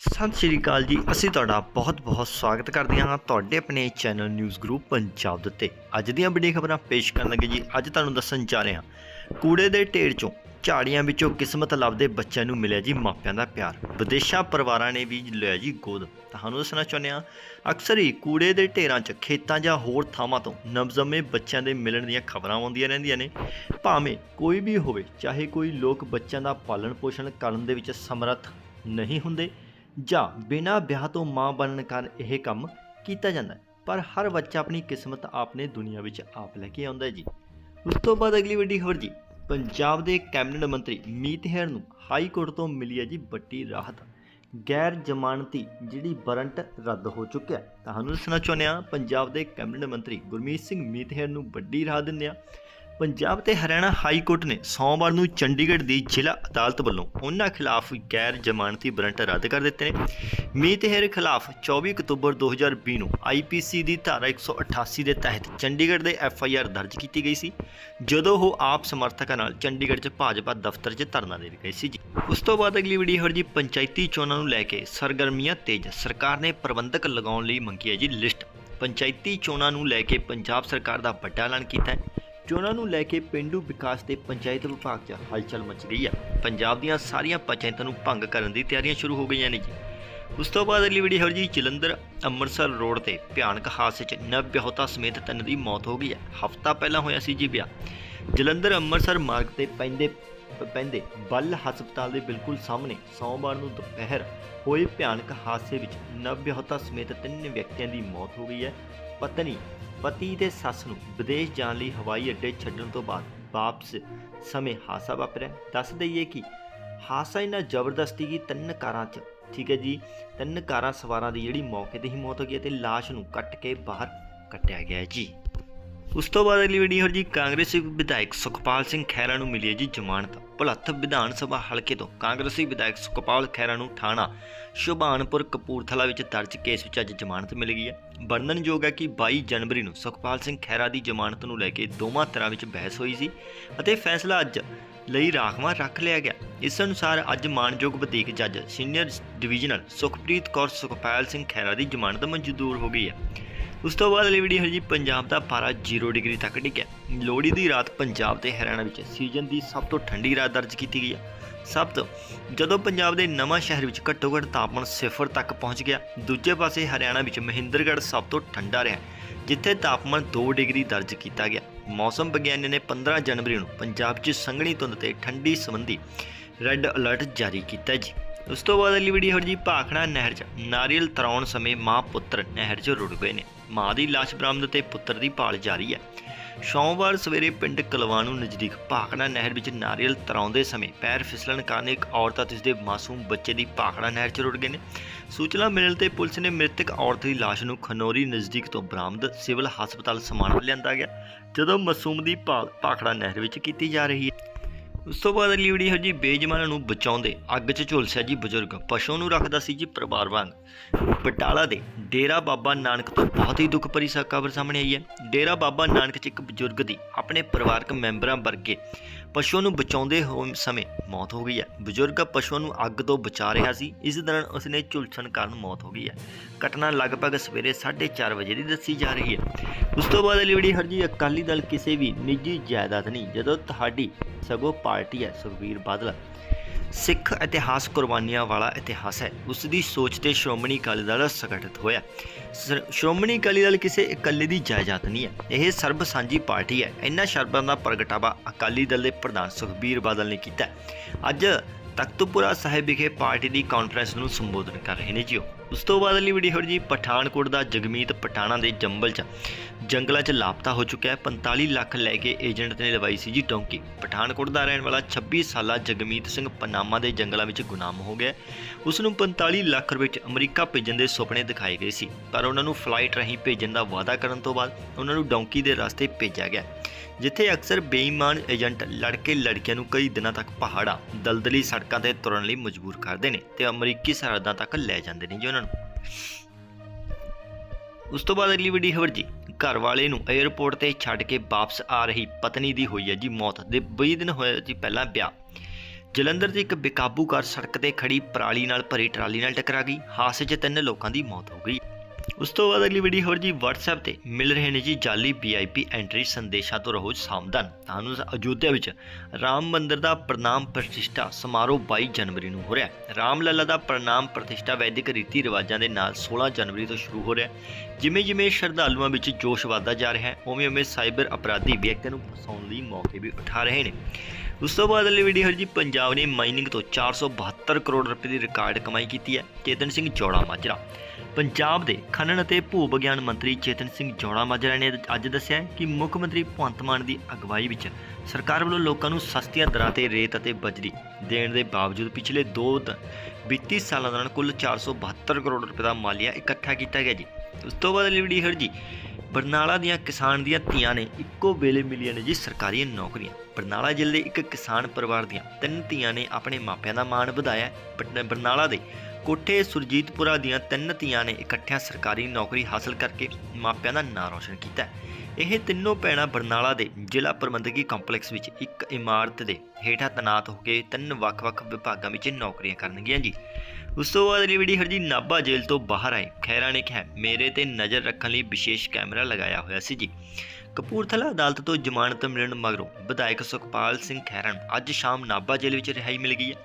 ਸਤਿ ਸ਼੍ਰੀ ਅਕਾਲ ਜੀ। ਅਸੀਂ ਤੁਹਾਡਾ ਬਹੁਤ-ਬਹੁਤ ਸਵਾਗਤ ਕਰਦੇ ਹਾਂ ਤੁਹਾਡੇ ਆਪਣੇ ਚੈਨਲ ਨਿਊਜ਼ ਗਰੁੱਪ ਪੰਜਾਬ ਦੇ ਉੱਤੇ। ਅੱਜ ਦੀਆਂ ਵੱਡੀਆਂ ਖਬਰਾਂ ਪੇਸ਼ ਕਰਨ ਲੱਗੇ ਜੀ। ਅੱਜ ਤੁਹਾਨੂੰ ਦੱਸਣ ਜਾ ਰਹੇ ਹਾਂ, ਕੂੜੇ ਦੇ ਢੇਰ ਚੋਂ ਝਾੜੀਆਂ ਵਿੱਚੋਂ ਕਿਸਮਤ ਲੱਭਦੇ ਬੱਚਿਆਂ ਨੂੰ ਮਿਲਿਆ ਜੀ ਮਾਪਿਆਂ ਦਾ ਪਿਆਰ। ਵਿਦੇਸ਼ਾਂ ਪਰਿਵਾਰਾਂ ਨੇ ਵੀ ਲਿਆ ਜੀ ਗੋਦ। ਤੁਹਾਨੂੰ ਦੱਸਣਾ ਚਾਹੁੰਦੇ ਹਾਂ, ਅਕਸਰ ਹੀ ਕੂੜੇ ਦੇ ਢੇਰਾਂ 'ਚ ਖੇਤਾਂ ਜਾਂ ਹੋਰ ਥਾਵਾਂ ਤੋਂ ਨਵਜੰਮੇ ਬੱਚਿਆਂ ਦੇ ਮਿਲਣ ਦੀਆਂ ਖਬਰਾਂ ਆਉਂਦੀਆਂ ਰਹਿੰਦੀਆਂ ਨੇ। ਭਾਵੇਂ ਕੋਈ ਵੀ ਹੋਵੇ, ਚਾਹੇ ਕੋਈ ਲੋਕ ਬੱਚਿਆਂ ਦਾ ਪਾਲਣ ਪੋਸ਼ਣ ਕਰਨ ਦੇ ਵਿੱਚ ਸਮਰੱਥ ਨਹੀਂ ਹੁੰਦੇ ਜਾਂ ਬਿਨਾਂ ਵਿਆਹ ਤੋਂ ਮਾਂ ਬਣਨ ਕਾਰਨ ਇਹ ਕੰਮ ਕੀਤਾ ਜਾਂਦਾ ਪਰ ਹਰ ਬੱਚਾ ਆਪਣੀ ਕਿਸਮਤ ਆਪਨੇ ਦੁਨੀਆ ਵਿੱਚ ਆਪ ਲੈ ਕੇ ਆਉਂਦਾ ਜੀ। ਉਸ ਤੋਂ ਬਾਅਦ ਅਗਲੀ ਵੱਡੀ ਖਬਰ ਜੀ, ਪੰਜਾਬ ਦੇ ਕੈਬਨਿਟ ਮੰਤਰੀ ਮੀਤ ਹੈਰ ਨੂੰ ਹਾਈ ਕੋਰਟ ਤੋਂ ਮਿਲੀ ਹੈ ਜੀ ਵੱਡੀ ਰਾਹਤ। ਗੈਰ ਜ਼ਮਾਨਤੀ ਜਿਹੜੀ ਵਾਰੰਟ ਰੱਦ ਹੋ ਚੁੱਕਿਆ ਤੁਹਾਨੂੰ ਦੱਸਣਾ ਚਾਹੁੰਦੇ ਹਾਂ, ਪੰਜਾਬ ਦੇ ਕੈਬਨਿਟ ਮੰਤਰੀ ਗੁਰਮੀਤ ਸਿੰਘ ਮੀਤ ਹੈਰ ਨੂੰ ਵੱਡੀ ਰਾਹਤ ਦਿੰਦੇ ਆ ਪੰਜਾਬ ਤੇ ਹਰਿਆਣਾ ਹਾਈ ਕੋਰਟ ਨੇ ਸੋਮਵਾਰ ਨੂੰ ਚੰਡੀਗੜ੍ਹ ਦੀ ਜ਼ਿਲ੍ਹਾ ਅਦਾਲਤ ਵੱਲੋਂ ਉਹਨਾਂ ਖਿਲਾਫ ਗੈਰ ਜ਼ਮਾਨਤੀ ਵਾਰੰਟ ਰੱਦ ਕਰ ਦਿੱਤੇ ਨੇ। ਮੀਤਹਿਰ ਖਿਲਾਫ 24 ਅਕਤੂਬਰ 2020 ਨੂੰ ਆਈਪੀਸੀ ਦੀ ਧਾਰਾ 188 ਦੇ ਤਹਿਤ ਚੰਡੀਗੜ੍ਹ ਦੇ ਐਫਆਈਆਰ ਦਰਜ ਕੀਤੀ ਗਈ ਸੀ, ਜਦੋਂ ਉਹ ਆਪ ਸਮਰਥਕਾਂ ਨਾਲ ਚੰਡੀਗੜ੍ਹ 'ਚ ਭਾਜਪਾ ਦਫ਼ਤਰ 'ਚ ਧਰਨਾ ਦੇ ਗਏ ਸੀ ਜੀ। ਉਸ ਤੋਂ ਬਾਅਦ ਅਗਲੀ ਵੀਡੀਓ ਹੋਰ ਜੀ ਪੰਚਾਇਤੀ ਚੋਣਾਂ ਨੂੰ ਲੈ ਕੇ ਸਰਗਰਮੀਆਂ ਤੇਜ਼, ਸਰਕਾਰ ਨੇ ਪ੍ਰਬੰਧਕ ਲਗਾਉਣ ਲਈ ਮੰਗੀ ਹੈ ਜੀ ਲਿਸਟ। ਪੰਚਾਇਤੀ ਚੋਣਾਂ ਨੂੰ ਲੈ ਕੇ ਪੰਜਾਬ ਸਰਕਾਰ ਦਾ ਵੱਡਾ ਐਲਾਨ ਕੀਤਾ ਹੈ। ਚੋਣਾਂ ਨੂੰ ਲੈ ਕੇ ਪਿੰਡੂ ਵਿਕਾਸ ਤੇ ਪੰਚਾਇਤ ਵਿਭਾਗ 'ਚ ਹਲਚਲ ਮਚ ਗਈ ਆ। ਪੰਜਾਬ ਦੀਆਂ ਸਾਰੀਆਂ ਪੰਚਾਇਤਾਂ ਨੂੰ ਭੰਗ ਕਰਨ ਦੀ ਤਿਆਰੀਆਂ ਸ਼ੁਰੂ ਹੋ ਗਈਆਂ ਨੇ ਜੀ। ਉਸ ਤੋਂ ਬਾਅਦ ਅਗਲੀ ਵੀਡੀਓ ਹੋਰ ਜੀ ਜਲੰਧਰ, ਅੰਮ੍ਰਿਤਸਰ ਰੋਡ ਤੇ ਭਿਆਨਕ ਹਾਦਸੇ 'ਚ ਨਵ ਵਿਆਹੁਤਾ ਸਮੇਤ ਤਿੰਨ ਦੀ ਮੌਤ ਹੋ ਗਈ ਹੈ ਹਫਤਾ ਪਹਿਲਾਂ ਹੋਇਆ ਸੀ ਜੀ ਵਿਆਹ। ਜਲੰਧਰ, ਅੰਮ੍ਰਿਤਸਰ ਮਾਰਗ ਤੇ ਪੈਂਦੇ ਪੈਂਦੇ ਬੱਲ ਹਸਪਤਾਲ ਦੇ ਬਿਲਕੁਲ ਸਾਹਮਣੇ ਸੋਮਵਾਰ ਨੂੰ ਦੁਪਹਿਰ ਹੋਏ ਭਿਆਨਕ ਹਾਦਸੇ ਵਿੱਚ ਨਵ ਵਿਆਹੁਤਾ ਸਮੇਤ ਤਿੰਨ ਵਿਅਕਤੀਆਂ ਦੀ ਮੌਤ ਹੋ ਗਈ ਹੈ। ਪਤਨੀ ਪਤੀ ਤੇ ਸੱਸ ਨੂੰ ਵਿਦੇਸ਼ ਜਾਣ ਲਈ ਹਵਾਈ ਅੱਡੇ ਛੱਡਣ ਤੋਂ ਬਾਅਦ ਵਾਪਸ ਸਮੇਂ ਹਾਦਸਾ ਵਾਪਰਿਆ। ਦੱਸ ਦਈਏ ਕਿ ਹਾਦਸਾ ਇਹਨਾਂ ਜ਼ਬਰਦਸਤੀ ਕੀ ਤਿੰਨ ਕਾਰਾਂ 'ਚ, ਠੀਕ ਹੈ ਜੀ, ਤਿੰਨ ਕਾਰਾਂ ਸਵਾਰਾਂ ਦੀ ਜਿਹੜੀ ਮੌਕੇ ਤੇ ਹੀ ਮੌਤ ਹੋ ਗਈ ਹੈ ਤੇ ਲਾਸ਼ ਨੂੰ ਕੱਟ ਕੇ ਬਾਹਰ ਕੱਟਿਆ ਗਿਆ ਜੀ। ਉਸ ਤੋਂ ਬਾਅਦ ਅਗਲੀ ਵੀਡੀਓ ਜੀ ਕਾਂਗਰਸੀ ਵਿਧਾਇਕ ਸੁਖਪਾਲ ਸਿੰਘ ਖਹਿਰਾ ਨੂੰ ਮਿਲੀ ਹੈ ਜੀ ਜ਼ਮਾਨਤ। ਭੁਲੱਥ ਵਿਧਾਨ ਸਭਾ ਹਲਕੇ ਤੋਂ ਕਾਂਗਰਸੀ ਵਿਧਾਇਕ ਸੁਖਪਾਲ ਖਹਿਰਾ ਨੂੰ ਥਾਣਾ ਸ਼ੁਭਾਨਪੁਰ ਕਪੂਰਥਲਾ ਵਿੱਚ ਦਰਜ ਕੇਸ ਵਿੱਚ ਅੱਜ ਜ਼ਮਾਨਤ ਮਿਲ ਗਈ ਹੈ ਵਰਣਨਯੋਗ ਹੈ ਕਿ 22 ਜਨਵਰੀ ਨੂੰ ਸੁਖਪਾਲ ਸਿੰਘ ਖਹਿਰਾ ਦੀ ਜ਼ਮਾਨਤ ਨੂੰ ਲੈ ਕੇ ਦੋਵਾਂ ਤਰ੍ਹਾਂ ਵਿੱਚ ਬਹਿਸ ਹੋਈ ਸੀ ਅਤੇ ਫੈਸਲਾ ਅੱਜ ਲਈ ਰਾਖਵਾਂ ਰੱਖ ਲਿਆ ਗਿਆ ਇਸ ਅਨੁਸਾਰ ਅੱਜ ਮਾਨਯੋਗ ਵਧੀਕ ਜੱਜ ਸੀਨੀਅਰ ਡਿਵੀਜ਼ਨਲ ਸੁਖਪ੍ਰੀਤ ਕੌਰ ਸੁਖਪਾਲ ਸਿੰਘ ਖਹਿਰਾ ਦੀ ਜ਼ਮਾਨਤ ਮਨਜ਼ੂਰ ਹੋ ਗਈ ਹੈ ਉਸ ਤੋਂ ਬਾਅਦ ਅਗਲੀ ਵੀਡੀਓ ਹੈ ਜੀ, ਪੰਜਾਬ ਦਾ ਪਾਰਾ 0 ਡਿਗਰੀ ਤੱਕ ਡਿੱਗਿਆ। ਲੋਹੜੀ ਦੀ ਰਾਤ ਪੰਜਾਬ ਤੇ ਹਰਿਆਣਾ ਵਿੱਚ ਸੀਜ਼ਨ ਦੀ ਸਭ ਤੋਂ ਠੰਡੀ ਰਾਤ ਦਰਜ ਕੀਤੀ ਗਈ ਹੈ ਸਭ ਤੋਂ, ਜਦੋਂ ਪੰਜਾਬ ਦੇ ਨਵਾਂ ਸ਼ਹਿਰ ਵਿੱਚ ਘੱਟੋ ਘੱਟ ਤਾਪਮਾਨ ਸਿਫਰ ਤੱਕ ਪਹੁੰਚ ਗਿਆ, ਦੂਜੇ ਪਾਸੇ ਹਰਿਆਣਾ ਵਿੱਚ ਮਹਿੰਦਰਗੜ੍ਹ ਸਭ ਤੋਂ ਠੰਡਾ ਰਿਹਾ, ਜਿੱਥੇ ਤਾਪਮਾਨ 2 ਡਿਗਰੀ ਦਰਜ ਕੀਤਾ ਗਿਆ। ਮੌਸਮ ਵਿਗਿਆਨੀਆਂ ਨੇ 15 ਜਨਵਰੀ ਨੂੰ ਪੰਜਾਬ 'ਚ ਸੰਘਣੀ ਧੁੰਦ ਤੇ ਠੰਡੀ ਸੰਬੰਧੀ ਰੈੱਡ ਅਲਰਟ ਜਾਰੀ ਕੀਤਾ ਜੀ। ਉਸ ਤੋਂ ਬਾਅਦ ਅਗਲੀ ਵੀਡੀਓ ਹੋਰ ਜੀ ਭਾਖੜਾ ਨਹਿਰ 'ਚ। ਨਾਰੀਅਲ ਤਰਾਉਣ ਸਮੇਂ ਮਾਂ ਪੁੱਤਰ ਨਹਿਰ 'ਚ ਰੁੜ ਗਏ ਨੇ। ਮਾਂ ਦੀ ਲਾਸ਼ ਬਰਾਮਦ ਤੇ ਪੁੱਤਰ ਦੀ ਭਾਲ ਜਾਰੀ ਹੈ। ਸੋਮਵਾਰ ਸਵੇਰੇ ਪਿੰਡ ਕਲਵਾਨੂ ਨਜ਼ਦੀਕ ਭਾਖੜਾ ਨਹਿਰ ਵਿੱਚ ਨਾਰੀਅਲ ਤਰਾਉਂਦੇ ਸਮੇਂ ਪੈਰ ਫਿਸਲਣ ਕਾਰਨ ਇੱਕ ਔਰਤ ਅਤੇ ਉਸਦੇ ਮਾਸੂਮ ਬੱਚੇ ਦੀ ਭਾਖੜਾ ਨਹਿਰ 'ਚ ਰੁੜ ਗਏ ਨੇ। ਸੂਚਨਾ ਮਿਲਣ ਤੇ ਪੁਲਿਸ ਨੇ ਮ੍ਰਿਤਕ ਔਰਤ ਦੀ ਲਾਸ਼ ਨੂੰ ਖਨੌਰੀ ਨਜ਼ਦੀਕ ਤੋਂ ਬਰਾਮਦ ਸਿਵਲ ਹਸਪਤਾਲ ਸਮਾਣਾ ਲਿਆਂਦਾ ਗਿਆ, ਜਦੋਂ ਮਾਸੂਮ ਦੀ ਭਾਲ ਭਾਖੜਾ ਨਹਿਰ ਵਿੱਚ ਕੀਤੀ ਜਾ ਰਹੀ ਹੈ। ਉਸ ਤੋਂ ਬਾਅਦ ਅਗਲੀ ਵੀਡੀਓ ਹੈ ਜੀ ਬੇਜ਼ਮਾਨ ਨੂੰ ਬਚਾਉਂਦੇ ਅੱਗ 'ਚ ਝੁਲਸਿਆ ਜੀ ਬਜ਼ੁਰਗ। ਪਸ਼ੂ ਨੂੰ ਰੱਖਦਾ ਸੀ ਜੀ ਪਰਿਵਾਰ ਵਾਂਗ। ਬਟਾਲਾ ਦੇ ਡੇਰਾ ਬਾਬਾ ਨਾਨਕ ਤੋਂ ਬਹੁਤ ਹੀ ਦੁੱਖ ਭਰੀ ਖਬਰ ਸਾਹਮਣੇ ਆਈ ਹੈ। ਡੇਰਾ ਬਾਬਾ ਨਾਨਕ 'ਚ ਇੱਕ ਬਜ਼ੁਰਗ ਦੀ ਆਪਣੇ ਪਰਿਵਾਰਕ ਮੈਂਬਰਾਂ ਵਰਗੇ ਪਸ਼ੂ ਨੂੰ ਬਚਾਉਂਦੇ ਹੋਏ ਸਮੇਂ ਮੌਤ ਹੋ ਗਈ ਹੈ। ਬਜ਼ੁਰਗ ਪਸ਼ੂ ਨੂੰ ਅੱਗ ਤੋਂ ਬਚਾ ਰਿਹਾ ਸੀ। ਇਸ ਦੌਰਾਨ ਉਸਨੇ ਝੁਲਸਣ ਕਾਰਨ ਮੌਤ ਹੋ ਗਈ ਹੈ। ਘਟਨਾ ਲਗਭਗ ਸਵੇਰੇ 4:30 ਵਜੇ ਦੀ ਦੱਸੀ ਜਾ ਰਹੀ ਹੈ। ਉਸ ਤੋਂ ਬਾਅਦ ਲਿਵੜੀ ਹਰਜੀ ਅਕਾਲੀ ਦਲ ਕਿਸੇ ਵੀ ਨਿੱਜੀ ਜਾਇਦਾਦ ਨਹੀਂ, ਜਦੋਂ ਤੁਹਾਡੀ ਸਗੋਂ ਪਾਰਟੀ ਹੈ ਸੁਖਬੀਰ ਬਾਦਲ। ਸਿੱਖ ਇਤਿਹਾਸ ਕੁਰਬਾਨੀਆਂ ਵਾਲਾ ਇਤਿਹਾਸ ਹੈ। ਉਸ ਦੀ ਸੋਚ ਤੇ ਸ਼੍ਰੋਮਣੀ ਅਕਾਲੀ ਦਲ ਸੰਗਠਿਤ ਹੋਇਆ। ਸ- ਸ਼੍ਰੋਮਣੀ ਅਕਾਲੀ ਦਲ ਕਿਸੇ ਇਕੱਲੇ ਦੀ ਜਾਇਦਾਦ ਨਹੀਂ ਹੈ। ਇਹ ਸਰਬ ਸਾਂਝੀ ਪਾਰਟੀ ਹੈ। ਇਹਨਾਂ ਸ਼ਰਤਾਂ ਦਾ ਪ੍ਰਗਟਾਵਾ ਅਕਾਲੀ ਦਲ ਦੇ ਪ੍ਰਧਾਨ ਸੁਖਬੀਰ ਬਾਦਲ ਨੇ ਕੀਤਾ ਅੱਜ ਤਖਤਪੁਰਾ ਸਾਹਿਬ ਵਿਖੇ ਪਾਰਟੀ ਦੀ ਕਾਨਫਰੰਸ ਨੂੰ ਸੰਬੋਧਨ ਕਰ ਰਹੇ ਨੇ ਜੀ ਉਹ। ਉਸ ਤੋਂ ਬਾਅਦ ਅਗਲੀ ਵੀਡੀਓ ਜੀ, ਪਠਾਨਕੋਟ ਦਾ ਜਗਮੀਤ ਪਠਾਣਾ ਦੇ ਜੰਬਲ 'ਚ ਜੰਗਲਾਂ 'ਚ ਲਾਪਤਾ ਹੋ ਚੁੱਕਿਆ ਹੈ। 45 ਲੱਖ ਲੈ ਕੇ ਏਜੰਟ ਨੇ ਲਵਾਈ ਸੀ ਜੀ ਟੌਂਕੀ ਪਠਾਨਕੋਟ ਦਾ ਰਹਿਣ ਵਾਲਾ 26 ਸਾਲਾ ਜਗਮੀਤ ਸਿੰਘ ਪਨਾਮਾ ਦੇ ਜੰਗਲਾਂ ਵਿੱਚ ਗੁਨਾਮ ਹੋ ਗਿਆ ਉਸ ਨੂੰ 45 ਲੱਖ ਰੁਪਏ 'ਚ ਅਮਰੀਕਾ ਭੇਜਣ ਦੇ ਸੁਪਨੇ ਦਿਖਾਏ ਗਏ ਸੀ। ਪਰ ਉਹਨਾਂ ਨੂੰ ਫਲਾਈਟ ਰਾਹੀਂ ਭੇਜਣ ਦਾ ਵਾਅਦਾ ਕਰਨ ਤੋਂ ਬਾਅਦ ਉਹਨਾਂ ਨੂੰ ਡੌਂਕੀ ਦੇ ਰਸਤੇ ਭੇਜਿਆ ਗਿਆ ਜਿੱਥੇ ਅਕਸਰ ਬੇਈਮਾਨ ਏਜੰਟ ਲੜਕੇ ਲੜਕੀਆਂ ਨੂੰ ਕਈ ਦਿਨਾਂ ਤੱਕ ਪਹਾੜਾਂ, ਦਲਦਲੀ ਸੜਕਾਂ ਤੇ ਤੁਰਨ ਲਈ ਮਜਬੂਰ ਕਰਦੇ ਨੇ ਤੇ ਅਮਰੀਕੀ ਸਰਹੱਦਾਂ ਤੱਕ ਲੈ ਜਾਂਦੇ ਨੇ ਜੀ ਉਹਨਾਂ ਨੂੰ। ਉਸ ਤੋਂ ਬਾਅਦ ਅਗਲੀ ਵੱਡੀ ਖਬਰ ਜੀ ਘਰ ਵਾਲੇ ਨੂੰ 에ਅਰਪੋਰਟ ਤੇ ਛੱਡ ਕੇ ਵਾਪਸ ਆ ਰਹੀ ਪਤਨੀ ਦੀ ਹੋਈ ਹੈ ਜੀ ਮੌਤ ਦੇ 20 ਦਿਨ ਹੋਏ ਜੀ ਪਹਿਲਾਂ ਵਿਆਹ। ਜਲੰਧਰ ਦੀ ਇੱਕ ਬੇਕਾਬੂ ਕਾਰ ਸੜਕ ਤੇ ਖੜੀ ਪਰਾਲੀ ਨਾਲ ਭਰੀ ਟਰਾਲੀ ਨਾਲ ਟਕਰਾ ਗਈ, ਹਾਦਸੇ 'ਚ ਤਿੰਨ ਲੋਕਾਂ ਦੀ ਮੌਤ ਹੋ ਗਈ। ਉਸ ਤੋਂ ਬਾਅਦ ਅਗਲੀ ਵੀਡੀਓ ਹੋਰ ਜੀ WhatsApp ਤੇ ਮਿਲ ਰਹੇ ਨੇ ਜੀ ਜਾਲੀ VIP ਐਂਟਰੀ ਸੰਦੇਸ਼ਾਂ ਤੋਂ ਰਹੋ ਸਾਵਧਾਨ। ਤੁਹਾਨੂੰ ਅਯੋਧਿਆ ਵਿੱਚ ਰਾਮ ਮੰਦਿਰ ਦਾ ਪ੍ਰਣਾਮ ਪ੍ਰਤਿਸ਼ਠਾ ਸਮਾਰੋਹ 22 ਜਨਵਰੀ ਨੂੰ ਹੋ ਰਿਹਾ ਹੈ। ਰਾਮ ਲੱਲਾ ਦਾ ਪ੍ਰਣਾਮ ਪ੍ਰਤਿਸ਼ਠਾ ਵੈਦਿਕ ਰੀਤੀ ਰਿਵਾਜਾਂ ਦੇ ਨਾਲ 16 ਜਨਵਰੀ ਤੋਂ ਸ਼ੁਰੂ ਹੋ ਰਿਹਾ ਹੈ। ਜਿਵੇਂ ਜਿਵੇਂ ਸ਼ਰਧਾਲੂਆਂ ਵਿੱਚ ਜੋਸ਼ ਵਧਦਾ ਜਾ ਰਿਹਾ ਹੈ ਉਵੇਂ ਉਵੇਂ ਸਾਈਬਰ ਅਪਰਾਧੀ ਵਿਅਕਤੀਆਂ ਨੂੰ ਫਸਾਉਣ ਲਈ ਮੌਕੇ ਵੀ ਉਠਾ ਰਹੇ ਨੇ। ਉਸ ਤੋਂ ਬਾਅਦ ਅਗਲੀ ਵੀਡੀਓ ਜੀ, ਪੰਜਾਬ ਨੇ ਮਾਈਨਿੰਗ ਤੋਂ 472 ਕਰੋੜ ਰੁਪਏ ਦੀ ਰਿਕਾਰਡ ਕਮਾਈ ਕੀਤੀ ਹੈ, ਚੇਤਨ ਸਿੰਘ ਜੋੜਾ ਮਾਜਰਾ। ਪੰਜਾਬ ਦੇ ਖਣਨ ਅਤੇ ਭੂ ਵਿਗਿਆਨ ਮੰਤਰੀ ਚੇਤਨ ਸਿੰਘ ਜੋੜਾ ਮਾਜਰਾ ਨੇ ਅੱਜ ਦੱਸਿਆ ਕਿ ਮੁੱਖ ਮੰਤਰੀ ਭਗਵੰਤ ਮਾਨ ਦੀ ਅਗਵਾਈ ਵਿੱਚ ਸਰਕਾਰ ਵੱਲੋਂ ਲੋਕਾਂ ਨੂੰ ਸਸਤੀਆਂ ਦਰਾਂ ਤੇ ਰੇਤ ਅਤੇ ਬਜਰੀ ਦੇਣ ਦੇ ਬਾਵਜੂਦ ਪਿਛਲੇ 2 32 ਸਾਲਾਂ ਦੌਰਾਨ ਕੁੱਲ 472 ਕਰੋੜ ਰੁਪਏ ਦਾ ਮਾਲੀਆ ਇਕੱਠਾ ਕੀਤਾ ਗਿਆ ਜੀ। ਉਸ ਤੋਂ ਬਾਅਦ ਅਗਲੀ ਵੀਡੀਓ ਜੀ ਬਰਨਾਲਾ ਦੀਆਂ ਕਿਸਾਨ ਦੀਆਂ ਧੀਆਂ ਨੇ ਇੱਕੋ ਵੇਲੇ ਮਿਲੀਆਂ ਨੇ ਜੀ ਸਰਕਾਰੀ ਨੌਕਰੀਆਂ। ਬਰਨਾਲਾ ਜ਼ਿਲ੍ਹੇ ਦੇ ਇੱਕ ਕਿਸਾਨ ਪਰਿਵਾਰ ਦੀਆਂ ਤਿੰਨ ਧੀਆਂ ਨੇ ਆਪਣੇ ਮਾਪਿਆਂ ਦਾ ਮਾਣ ਵਧਾਇਆ। ਬਰਨਾਲਾ ਦੇ ਕੋਠੇ ਸੁਰਜੀਤਪੁਰਾ ਦੀਆਂ ਤਿੰਨ ਧੀਆਂ ਨੇ ਇਕੱਠਿਆਂ ਸਰਕਾਰੀ ਨੌਕਰੀ ਹਾਸਲ ਕਰਕੇ ਮਾਪਿਆਂ ਦਾ ਨਾਂ ਰੌਸ਼ਨ ਕੀਤਾ। ਇਹ ਤਿੰਨੋਂ ਭੈਣਾਂ ਬਰਨਾਲਾ ਦੇ ਜ਼ਿਲ੍ਹਾ ਪ੍ਰਬੰਧਕੀ ਕੰਪਲੈਕਸ ਵਿੱਚ ਇੱਕ ਇਮਾਰਤ ਦੇ ਹੇਠਾਂ ਤੈਨਾਤ ਹੋ ਕੇ ਤਿੰਨ ਵੱਖ-ਵੱਖ ਵਿਭਾਗਾਂ ਵਿੱਚ ਨੌਕਰੀਆਂ ਕਰਨਗੀਆਂ ਜੀ। ਉਸ ਤੋਂ ਬਾਅਦ ਰਿਵੜੀ ਹਰਜੀ ਨਾਭਾ ਜੇਲ੍ਹ ਤੋਂ ਬਾਹਰ ਆਏ ਖੈਰਾ ਨੇ ਕਿਹਾ, ਮੇਰੇ ਤੇ ਨਜ਼ਰ ਰੱਖਣ ਲਈ ਵਿਸ਼ੇਸ਼ ਕੈਮਰਾ ਲਗਾਇਆ ਹੋਇਆ ਸੀ ਜੀ। ਕਪੂਰਥਲਾ ਅਦਾਲਤ ਤੋਂ ਜ਼ਮਾਨਤ ਮਿਲਣ ਮਗਰੋਂ ਵਿਧਾਇਕ ਸੁਖਪਾਲ ਸਿੰਘ ਖਹਿਰਾ ਨੂੰ ਅੱਜ ਸ਼ਾਮ ਨਾਭਾ ਜੇਲ੍ਹ ਵਿੱਚ ਰਿਹਾਈ ਮਿਲ ਗਈ ਹੈ।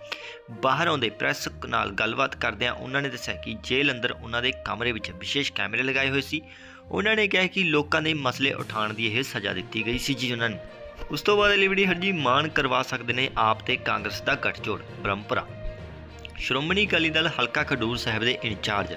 ਬਾਹਰ ਆਉਂਦੇ ਪ੍ਰੈਸ ਨਾਲ ਗੱਲਬਾਤ ਕਰਦਿਆਂ ਉਹਨਾਂ ਨੇ ਦੱਸਿਆ ਕਿ ਜੇਲ੍ਹ ਅੰਦਰ ਉਹਨਾਂ ਦੇ ਕਮਰੇ ਵਿੱਚ ਵਿਸ਼ੇਸ਼ ਕੈਮਰੇ ਲਗਾਏ ਹੋਏ ਸੀ। ਉਹਨਾਂ ਨੇ ਕਿਹਾ ਕਿ ਲੋਕਾਂ ਦੇ ਮਸਲੇ ਉਠਾਉਣ ਦੀ ਇਹ ਸਜ਼ਾ ਦਿੱਤੀ ਗਈ ਸੀ ਜੀ ਉਹਨਾਂ ਨੂੰ। ਉਸ ਤੋਂ ਬਾਅਦ ਲਿਵੜੀ ਹਰਜੀ ਮਾਨ ਕਰਵਾ ਸਕਦੇ ਨੇ, ਆਪ ਤੇ ਕਾਂਗਰਸ ਦਾ ਗੱਠਜੋੜ, ਬ੍ਰਹਮਪੁਰਾ। ਸ਼੍ਰੋਮਣੀ ਅਕਾਲੀ ਦਲ ਹਲਕਾ ਖਡੂਰ ਸਾਹਿਬ ਦੇ ਇੰਚਾਰਜ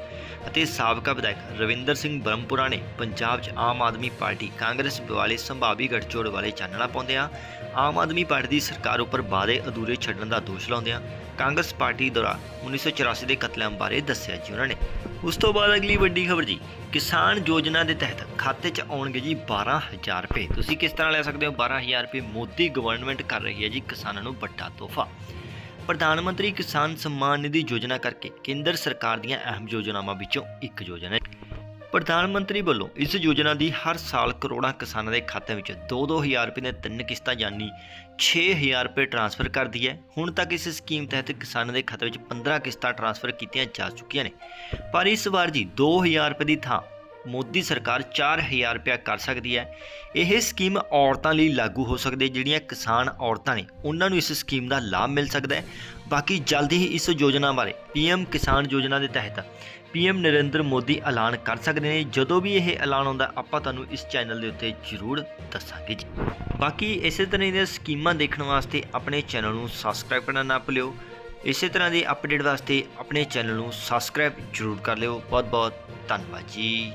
ਅਤੇ ਸਾਬਕਾ ਵਿਧਾਇਕ ਰਵਿੰਦਰ ਸਿੰਘ ਬ੍ਰਹਮਪੁਰਾ ਨੇ ਪੰਜਾਬ 'ਚ ਆਮ ਆਦਮੀ ਪਾਰਟੀ ਕਾਂਗਰਸ ਵਾਲੇ ਸੰਭਾਵੀ ਗੱਠਜੋੜ ਵਾਲੇ ਚਾਨਣਾ ਪਾਉਂਦਿਆਂ ਆਮ ਆਦਮੀ ਪਾਰਟੀ ਦੀ ਸਰਕਾਰ ਉੱਪਰ ਵਾਅਦੇ ਅਧੂਰੇ ਛੱਡਣ ਦਾ ਦੋਸ਼ ਲਾਉਂਦਿਆਂ ਕਾਂਗਰਸ ਪਾਰਟੀ ਦੁਆਰਾ 1984 ਦੇ ਕਤਲੇਆਮ ਬਾਰੇ ਦੱਸਿਆ ਜੀ ਉਹਨਾਂ ਨੇ। ਉਸ ਤੋਂ ਬਾਅਦ ਅਗਲੀ ਵੱਡੀ ਖਬਰ ਜੀ, ਕਿਸਾਨ ਯੋਜਨਾ ਦੇ ਤਹਿਤ ਖਾਤੇ 'ਚ ਆਉਣਗੇ ਜੀ 12000 ਰੁਪਏ। ਤੁਸੀਂ ਕਿਸ ਤਰ੍ਹਾਂ ਲੈ ਸਕਦੇ ਹੋ? 12000 ਰੁਪਏ ਮੋਦੀ ਗਵਰਨਮੈਂਟ ਕਰ ਰਹੀ ਹੈ ਜੀ ਕਿਸਾਨਾਂ ਨੂੰ ਵੱਡਾ ਤੋਹਫਾ। ਪ੍ਰਧਾਨ ਮੰਤਰੀ ਕਿਸਾਨ ਸਨਮਾਨ ਨਿਧੀ ਯੋਜਨਾ ਕਰਕੇ ਕੇਂਦਰ ਸਰਕਾਰ ਦੀਆਂ ਅਹਿਮ ਯੋਜਨਾਵਾਂ ਵਿੱਚੋਂ ਇੱਕ ਯੋਜਨਾ ਹੈ। ਪ੍ਰਧਾਨ ਮੰਤਰੀ ਵੱਲੋਂ ਇਸ ਯੋਜਨਾ ਦੀ ਹਰ ਸਾਲ ਕਰੋੜਾਂ ਕਿਸਾਨਾਂ ਦੇ ਖਾਤਿਆਂ ਵਿੱਚ 2-2000 ਰੁਪਏ ਦੀਆਂ ਤਿੰਨ ਕਿਸ਼ਤਾਂ ਯਾਨੀ 6000 ਰੁਪਏ ਟ੍ਰਾਂਸਫਰ ਕਰਦੀ ਹੈ। ਹੁਣ ਤੱਕ ਇਸ ਸਕੀਮ ਤਹਿਤ ਕਿਸਾਨਾਂ ਦੇ ਖਾਤੇ ਵਿੱਚ 15 ਕਿਸ਼ਤਾਂ ਟ੍ਰਾਂਸਫਰ ਕੀਤੀਆਂ ਜਾ ਚੁੱਕੀਆਂ ਨੇ। ਪਰ ਇਸ ਵਾਰ ਜੀ 2000 ਰੁਪਏ ਦੀ ਥਾਂ ਮੋਦੀ ਸਰਕਾਰ 4000 ਰੁਪਇਆ ਕਰ ਸਕਦੀ ਹੈ। ਇਹ ਸਕੀਮ ਔਰਤਾਂ ਲਈ ਲਾਗੂ ਹੋ ਸਕਦੀ ਹੈ, ਜਿਹੜੀਆਂ ਕਿਸਾਨ ਔਰਤਾਂ ਨੇ, ਉਹਨਾਂ ਨੂੰ ਇਸ ਸਕੀਮ ਦਾ ਲਾਭ ਮਿਲ ਸਕਦਾ ਹੈ। ਬਾਕੀ ਜਲਦੀ ਹੀ ਇਸ ਯੋਜਨਾ ਬਾਰੇ ਪੀਐਮ ਕਿਸਾਨ ਯੋਜਨਾ ਦੇ ਤਹਿਤ ਪੀਐਮ ਨਰਿੰਦਰ ਮੋਦੀ ਐਲਾਨ ਕਰ ਸਕਦੇ ਨੇ। ਜਦੋਂ ਵੀ ਇਹ ਐਲਾਨ ਆਉਂਦਾ, ਆਪਾਂ ਤੁਹਾਨੂੰ ਇਸ ਚੈਨਲ ਦੇ ਉੱਤੇ ਜ਼ਰੂਰ ਦੱਸਾਂਗੇ ਜੀ। ਬਾਕੀ ਇਸੇ ਤਰ੍ਹਾਂ ਦੀਆਂ ਸਕੀਮਾਂ ਦੇਖਣ ਵਾਸਤੇ ਆਪਣੇ ਚੈਨਲ ਨੂੰ ਸਬਸਕ੍ਰਾਈਬ ਕਰਨਾ ਨਾ ਭੁੱਲਿਓ। ਇਸੇ ਤਰ੍ਹਾਂ ਦੇ ਅਪਡੇਟ ਵਾਸਤੇ ਆਪਣੇ ਚੈਨਲ ਨੂੰ ਸਬਸਕ੍ਰਾਈਬ ਜ਼ਰੂਰ ਕਰ ਲਿਓ। ਬਹੁਤ ਬਹੁਤ ਧੰਨਵਾਦ ਜੀ।